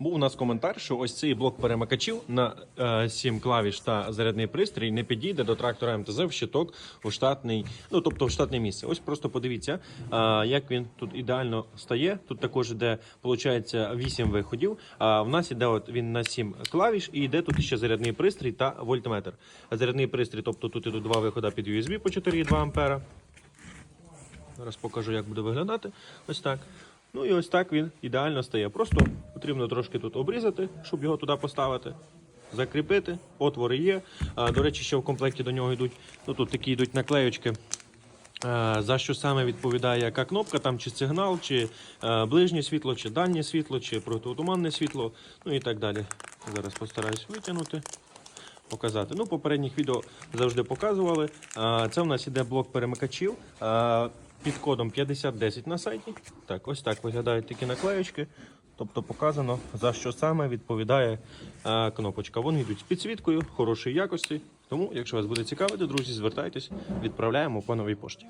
Був у нас коментар, що ось цей блок перемикачів на е, 7 клавіш та зарядний пристрій не підійде до трактора МТЗ в щиток у штатний, ну тобто в штатне місце. Ось просто подивіться, е, як він тут ідеально стає. Тут також іде, виходить, 8 виходів. А в нас іде от він на 7 клавіш і йде тут ще зарядний пристрій та вольтметр. Зарядний пристрій, тобто тут ідуть два виходи під USB по 4,2 ампера. Зараз покажу, як буде виглядати. Ось так. Ну і ось так він ідеально стає. Просто потрібно трошки тут обрізати, щоб його туди поставити. Закріпити, отвори є. А, до речі, ще в комплекті до нього йдуть. Ну тут такі йдуть наклеючки. За що саме відповідає яка кнопка, там чи сигнал, чи ближнє світло, чи дальнє світло, чи протитуманне світло, ну і так далі. Зараз постараюсь витягнути, показати. Ну, попередніх відео завжди показували. Це в нас іде блок перемикачів під кодом 5010 на сайті. Так, ось так виглядають такі наклеєчки. Тобто показано, за що саме відповідає е, кнопочка. Вони йдуть з підсвіткою, хорошої якості. Тому, якщо вас буде цікавити, друзі, звертайтесь, відправляємо по новій пошті.